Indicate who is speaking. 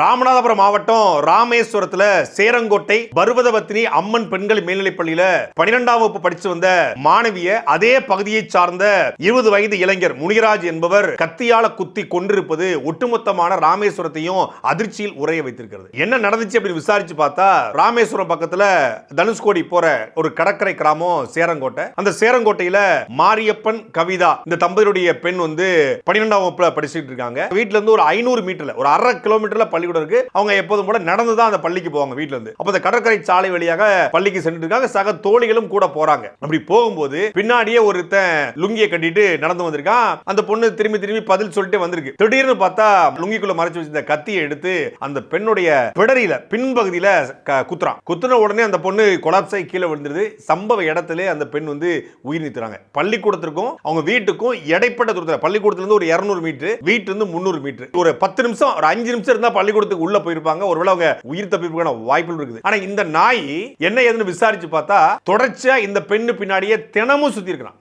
Speaker 1: ராமநாதபுரம் மாவட்டம் ராமேஸ்வரத்துல சேரங்கோட்டை பருவதவத்தினி அம்மன் பெண்கள் மேல்நிலைப் பள்ளியில பனிரெண்டாம் வகுப்பு படிச்சு வந்த மாணவிய அதே பகுதியை சார்ந்த இருபது வயது இளைஞர் முனிராஜ் என்பவர் கத்தியால குத்தி கொண்டிருப்பது ஒட்டுமொத்தமான ராமேஸ்வரத்தையும் அதிர்ச்சியில் உரைய வைத்திருக்கிறது. என்ன நடந்துச்சு அப்படின்னு விசாரிச்சு பார்த்தா ராமேஸ்வரம் பக்கத்துல தனுஷ்கோடி போற ஒரு கடற்கரை கிராமம் சேரங்கோட்டை. அந்த சேரங்கோட்டையில மாரியப்பன் கவிதா இந்த தம்பதியுடைய பெண் வந்து பனிரெண்டாம் வகுப்புல படிச்சுட்டு இருக்காங்க. வீட்டுல இருந்து ஒரு ஐநூறு மீட்டர்ல ஒரு அரை கிலோமீட்டர்ல பள்ளிக்கூடம் இருக்கு. அவங்க எப்போதும் கூட நடந்து தான் அந்த பள்ளிக்கு போவாங்க வீட்டுல இருந்து. அப்ப அந்த கடற்கரை சாலை வழியாக பள்ளிக்கு சென்று இருக்காங்க சக தோழிகளும் கூட போறாங்க. அப்படி போகும்போது பின்னாடியே ஒருத்தன் லுங்கியை கட்டிட்டு நடந்து வந்திருக்கான். அந்த பொண்ணு திரும்பி திரும்பி பதில் சொல்லிட்டு வந்திருக்கு. திடீர்னு பார்த்தா லுங்கிக்குள்ள மறைச்சு வச்சிருந்த கத்தியை எடுத்து அந்த பெண்ணுடைய பிடரியில பின்பகுதியில குத்துறான். குத்துன உடனே அந்த பொண்ணு கொலாப்ஸ் ஆகி கீழே விழுந்துருது. சம்பவ இடத்திலே அந்த பெண் வந்து உயிர் நீத்துறாங்க. பள்ளிக்கூடத்திற்கும் அவங்க வீட்டுக்கும் இடைப்பட்ட தூரத்தில் பள்ளிக்கூடத்துல இருந்து ஒரு 200 மீட்டர் வீட்டு இருந்து முந்நூறு மீட்டர் ஒரு பத்து நிமிஷம் ஒரு அஞ்சு நிமிஷம் இருந்தா பள்ளி பள்ளிக்கூடத்துக்கு உள்ள போயிருப்பாங்க. ஒருவேளை அவங்க உயிர் தப்பிப்புக்கான வாய்ப்புகள் இருக்குது. ஆனா இந்த நாய் என்ன ஏதுன்னு விசாரிச்சு பார்த்தா தொடர்ச்சியா இந்த பெண்ணு பின்னாடியே தினமும் சுத்தி இருக்கிறான்